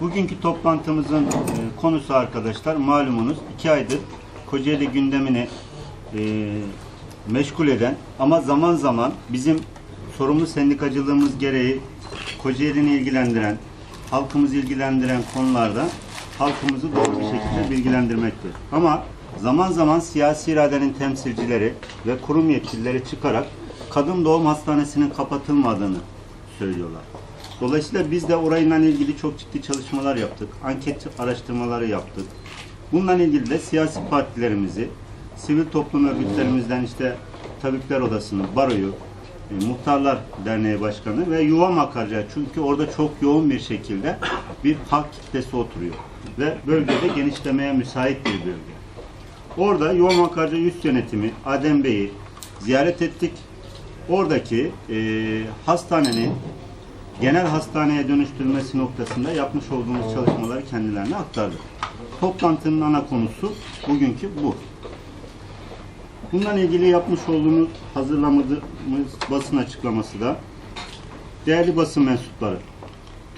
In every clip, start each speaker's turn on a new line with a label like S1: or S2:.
S1: Bugünkü toplantımızın e, konusu arkadaşlar malumunuz iki aydır Kocaeli gündemini e, meşgul eden ama zaman zaman bizim sorumlu sendikacılığımız gereği Kocaeli'ni ilgilendiren, halkımızı ilgilendiren konularda halkımızı doğru bir şekilde bilgilendirmektir. Ama zaman zaman siyasi iradenin temsilcileri ve kurum yetkilileri çıkarak kadın doğum hastanesinin kapatılmadığını söylüyorlar. Dolayısıyla biz de orayla ilgili çok ciddi çalışmalar yaptık. Anket araştırmaları yaptık. Bununla ilgili de siyasi partilerimizi, sivil toplum örgütlerimizden işte Tabipler Odası'nı, Baro'yu, e, Muhtarlar Derneği Başkanı ve Yuva Makarca çünkü orada çok yoğun bir şekilde bir halk kitlesi oturuyor. Ve bölgede genişlemeye müsait bir bölge. Orada Yuva Makarca Üst Yönetimi, Adem Bey'i ziyaret ettik. Oradaki e, hastanenin genel hastaneye dönüştürülmesi noktasında yapmış olduğumuz çalışmaları kendilerine aktardık. Toplantının ana konusu bugünkü bu. Bununla ilgili yapmış olduğumuz, hazırlamadığımız basın açıklaması da değerli basın mensupları,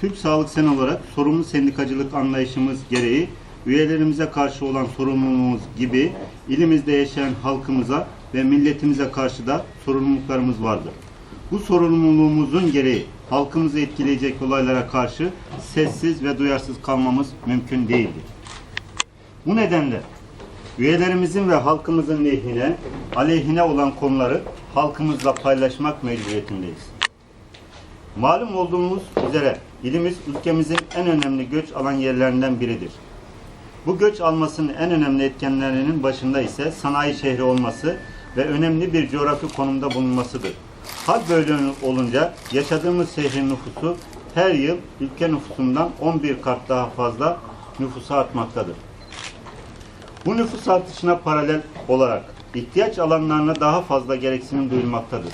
S1: Türk Sağlık Sen olarak sorumlu sendikacılık anlayışımız gereği üyelerimize karşı olan sorumluluğumuz gibi ilimizde yaşayan halkımıza ve milletimize karşı da sorumluluklarımız vardır. Bu sorumluluğumuzun gereği halkımızı etkileyecek olaylara karşı sessiz ve duyarsız kalmamız mümkün değildir. Bu nedenle üyelerimizin ve halkımızın lehine, aleyhine olan konuları halkımızla paylaşmak mecburiyetindeyiz. Malum olduğumuz üzere ilimiz ülkemizin en önemli göç alan yerlerinden biridir. Bu göç almasının en önemli etkenlerinin başında ise sanayi şehri olması ve önemli bir coğrafi konumda bulunmasıdır. Hal böyle olunca yaşadığımız şehrin nüfusu her yıl ülke nüfusundan 11 kat daha fazla nüfusa artmaktadır. Bu nüfus artışına paralel olarak ihtiyaç alanlarına daha fazla gereksinim duyulmaktadır.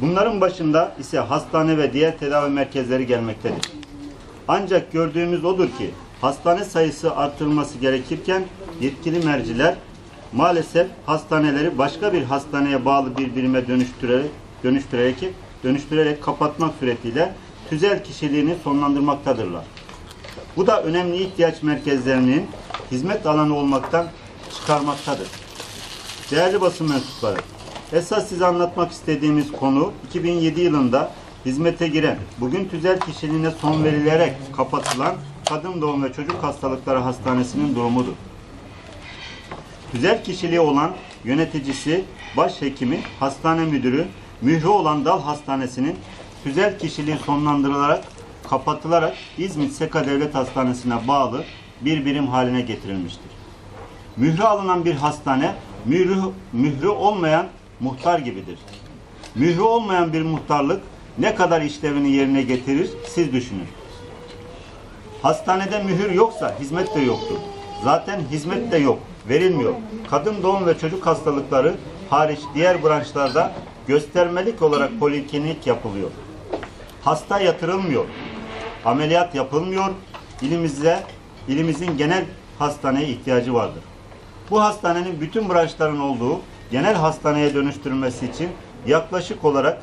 S1: Bunların başında ise hastane ve diğer tedavi merkezleri gelmektedir. Ancak gördüğümüz odur ki hastane sayısı artırılması gerekirken yetkili merciler maalesef hastaneleri başka bir hastaneye bağlı bir birime dönüştürerek dönüştürerek dönüştürerek kapatmak suretiyle tüzel kişiliğini sonlandırmaktadırlar. Bu da önemli ihtiyaç merkezlerinin hizmet alanı olmaktan çıkarmaktadır. Değerli basın mensupları, esas size anlatmak istediğimiz konu 2007 yılında hizmete giren, bugün tüzel kişiliğine son verilerek kapatılan Kadın Doğum ve Çocuk Hastalıkları Hastanesi'nin durumudur. Tüzel kişiliği olan yöneticisi, başhekimi, hastane müdürü, mührü olan dal hastanesinin tüzel kişiliği sonlandırılarak, kapatılarak İzmit Seka Devlet Hastanesi'ne bağlı bir birim haline getirilmiştir. Mührü alınan bir hastane, mührü, mührü olmayan muhtar gibidir. Mührü olmayan bir muhtarlık ne kadar işlevini yerine getirir siz düşünün. Hastanede mühür yoksa hizmet de yoktur. Zaten hizmet de yok, verilmiyor. Kadın doğum ve çocuk hastalıkları hariç diğer branşlarda göstermelik olarak poliklinik yapılıyor. Hasta yatırılmıyor. Ameliyat yapılmıyor. İlimizde ilimizin genel hastaneye ihtiyacı vardır. Bu hastanenin bütün branşların olduğu genel hastaneye dönüştürülmesi için yaklaşık olarak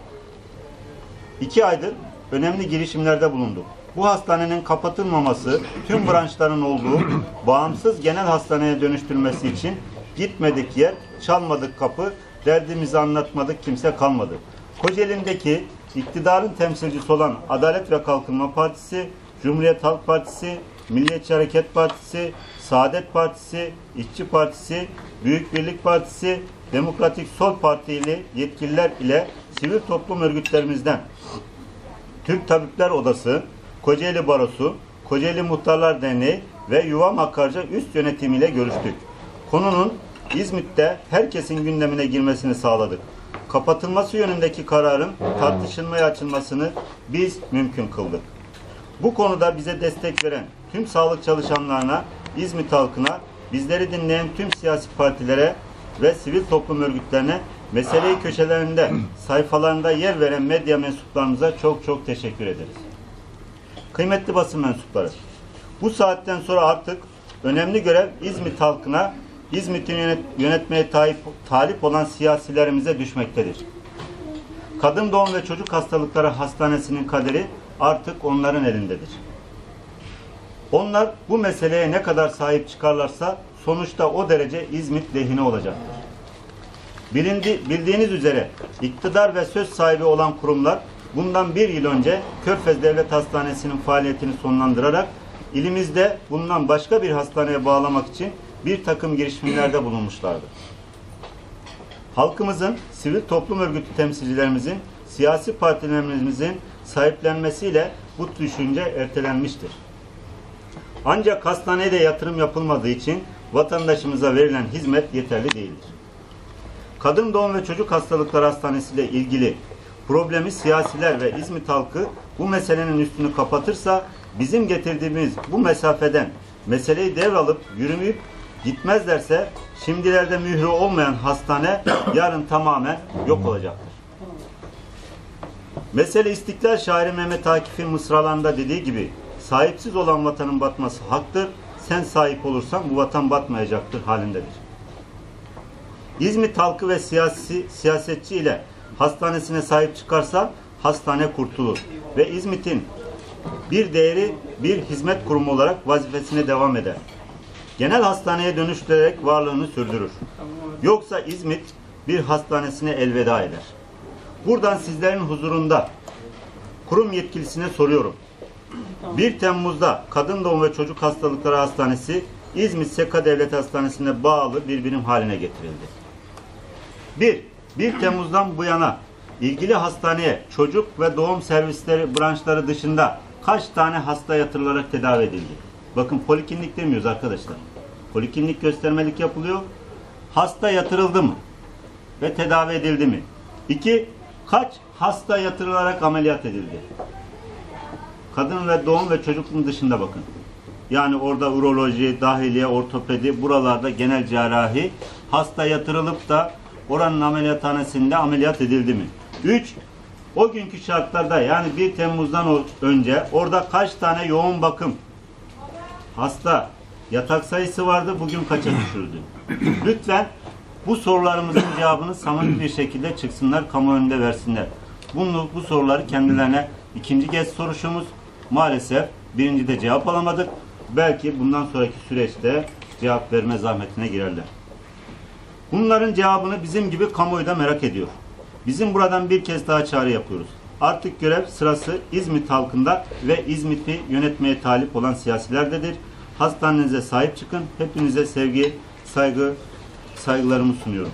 S1: iki aydır önemli girişimlerde bulunduk. Bu hastanenin kapatılmaması, tüm branşların olduğu bağımsız genel hastaneye dönüştürülmesi için gitmedik yer, çalmadık kapı, derdimizi anlatmadık kimse kalmadı. Kocaeli'ndeki iktidarın temsilcisi olan Adalet ve Kalkınma Partisi, Cumhuriyet Halk Partisi, Milliyetçi Hareket Partisi, Saadet Partisi, İşçi Partisi, Büyük Birlik Partisi, Demokratik Sol Partili yetkililer ile sivil toplum örgütlerimizden Türk Tabipler Odası, Kocaeli Barosu, Kocaeli Muhtarlar Derneği ve Yuva Makarca üst yönetimiyle görüştük. Konunun İzmit'te herkesin gündemine girmesini sağladık. Kapatılması yönündeki kararın tartışılmaya açılmasını biz mümkün kıldık. Bu konuda bize destek veren tüm sağlık çalışanlarına, İzmit halkına, bizleri dinleyen tüm siyasi partilere ve sivil toplum örgütlerine meseleyi köşelerinde, sayfalarında yer veren medya mensuplarımıza çok çok teşekkür ederiz. Kıymetli basın mensupları, bu saatten sonra artık önemli görev İzmit halkına, İzmit'i yönet, yönetmeye talip, talip olan siyasilerimize düşmektedir. Kadın doğum ve çocuk hastalıkları hastanesinin kaderi artık onların elindedir. Onlar bu meseleye ne kadar sahip çıkarlarsa sonuçta o derece İzmit lehine olacaktır. Bilindi, bildiğiniz üzere iktidar ve söz sahibi olan kurumlar bundan bir yıl önce Körfez Devlet Hastanesi'nin faaliyetini sonlandırarak ilimizde bulunan başka bir hastaneye bağlamak için bir takım girişimlerde bulunmuşlardı. Halkımızın, sivil toplum örgütü temsilcilerimizin, siyasi partilerimizin sahiplenmesiyle bu düşünce ertelenmiştir. Ancak hastaneye de yatırım yapılmadığı için vatandaşımıza verilen hizmet yeterli değildir. Kadın doğum ve çocuk hastalıkları hastanesi ile ilgili problemi siyasiler ve İzmit halkı bu meselenin üstünü kapatırsa bizim getirdiğimiz bu mesafeden meseleyi devralıp yürümeyip gitmezlerse şimdilerde mührü olmayan hastane yarın tamamen yok olacaktır. Mesele İstiklal şairi Mehmet Akif'in mısralarında dediği gibi sahipsiz olan vatanın batması haktır. Sen sahip olursan bu vatan batmayacaktır halindedir. İzmit halkı ve siyasi siyasetçi ile hastanesine sahip çıkarsa hastane kurtulur ve İzmit'in bir değeri bir hizmet kurumu olarak vazifesine devam eder. Genel hastaneye dönüştürerek varlığını sürdürür. Yoksa İzmit bir hastanesine elveda eder. Buradan sizlerin huzurunda kurum yetkilisine soruyorum. 1 Temmuz'da Kadın Doğum ve Çocuk Hastalıkları Hastanesi İzmit Seka Devlet Hastanesi'ne bağlı bir birim haline getirildi. 1. 1 Temmuz'dan bu yana ilgili hastaneye çocuk ve doğum servisleri branşları dışında kaç tane hasta yatırılarak tedavi edildi? Bakın poliklinik demiyoruz arkadaşlar. Poliklinik göstermelik yapılıyor. Hasta yatırıldı mı? Ve tedavi edildi mi? 2. Kaç hasta yatırılarak ameliyat edildi? Kadın ve doğum ve çocukluğun dışında bakın. Yani orada uroloji, dahiliye, ortopedi, buralarda genel cerrahi hasta yatırılıp da oranın ameliyathanesinde ameliyat edildi mi? 3. O günkü şartlarda yani 1 Temmuz'dan önce orada kaç tane yoğun bakım hasta yatak sayısı vardı bugün kaça düşürdü? Lütfen bu sorularımızın cevabını samimi bir şekilde çıksınlar, kamu önünde versinler. Bunu, bu soruları kendilerine ikinci kez soruşumuz. Maalesef birinci de cevap alamadık. Belki bundan sonraki süreçte cevap verme zahmetine girerler. Bunların cevabını bizim gibi kamuoyu da merak ediyor. Bizim buradan bir kez daha çağrı yapıyoruz. Artık görev sırası İzmit halkında ve İzmit'i yönetmeye talip olan siyasilerdedir. Hastanenize sahip çıkın. Hepinize sevgi, saygı, saygılarımı sunuyorum.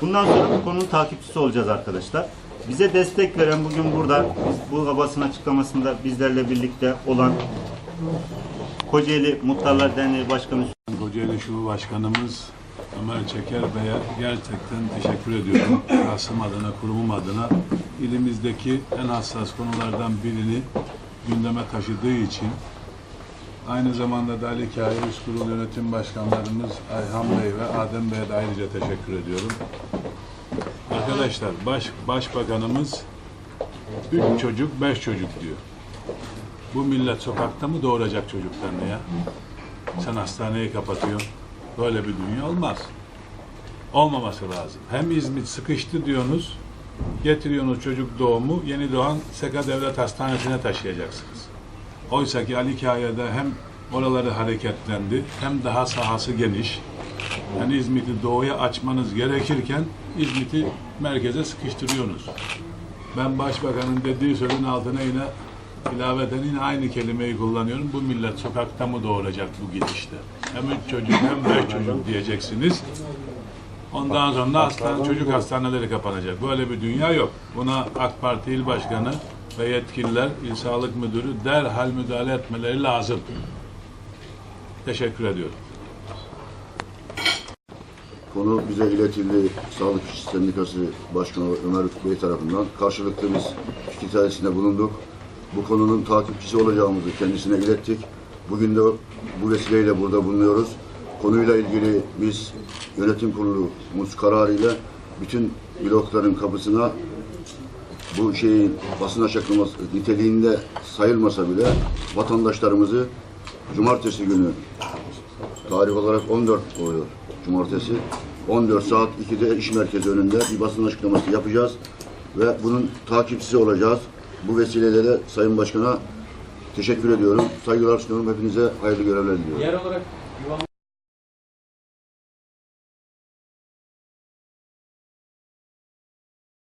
S1: Bundan sonra bu konunun takipçisi olacağız arkadaşlar. Bize destek veren bugün burada bu basın açıklamasında bizlerle birlikte olan Kocaeli Muhtarlar Derneği Başkanı
S2: Kocaeli Şube Başkanımız Ömer Çeker Bey'e gerçekten teşekkür ediyorum. Şahsım adına, kurumum adına ilimizdeki en hassas konulardan birini gündeme taşıdığı için aynı zamanda da Ali Kaya Üst Kurul Yönetim Başkanlarımız Ayhan Bey ve Adem Bey'e de ayrıca teşekkür ediyorum. Arkadaşlar baş, Başbakanımız üç çocuk, beş çocuk diyor. Bu millet sokakta mı doğuracak çocuklarını ya? Sen hastaneyi kapatıyorsun. Böyle bir dünya olmaz. Olmaması lazım. Hem İzmit sıkıştı diyorsunuz, getiriyorsunuz çocuk doğumu, yeni doğan Seka Devlet Hastanesi'ne taşıyacaksınız. Oysa ki Ali Kaya'da hem oraları hareketlendi, hem daha sahası geniş. Yani İzmit'i doğuya açmanız gerekirken İzmit'i merkeze sıkıştırıyorsunuz. Ben başbakanın dediği sözün altına yine ilaveten yine aynı kelimeyi kullanıyorum. Bu millet sokakta mı doğuracak bu gidişte? Hem üç çocuk hem beş çocuk diyeceksiniz. Ondan sonra hastane, çocuk hastaneleri kapanacak. Böyle bir dünya yok. Buna AK Parti İl Başkanı ve yetkililer, İl Sağlık Müdürü derhal müdahale etmeleri lazım. Teşekkür ediyorum.
S3: Konu bize iletildi. Sağlık İşçi Sendikası Başkanı Ömer Bey tarafından. Karşılıklı biz fikir teatisinde bulunduk. Bu konunun takipçisi olacağımızı kendisine ilettik. Bugün de bu vesileyle burada bulunuyoruz. Konuyla ilgili biz yönetim kurulumuz kararıyla bütün blokların kapısına bu şeyin basın açıklaması niteliğinde sayılmasa bile vatandaşlarımızı cumartesi günü Tarih olarak 14 oluyor cumartesi. 14 saat 2'de iş merkezi önünde bir basın açıklaması yapacağız ve bunun takipçisi olacağız. Bu vesileyle de Sayın Başkan'a Teşekkür ediyorum. Saygılar sunuyorum. Hepinize hayırlı görevler diliyorum.
S4: Yer olarak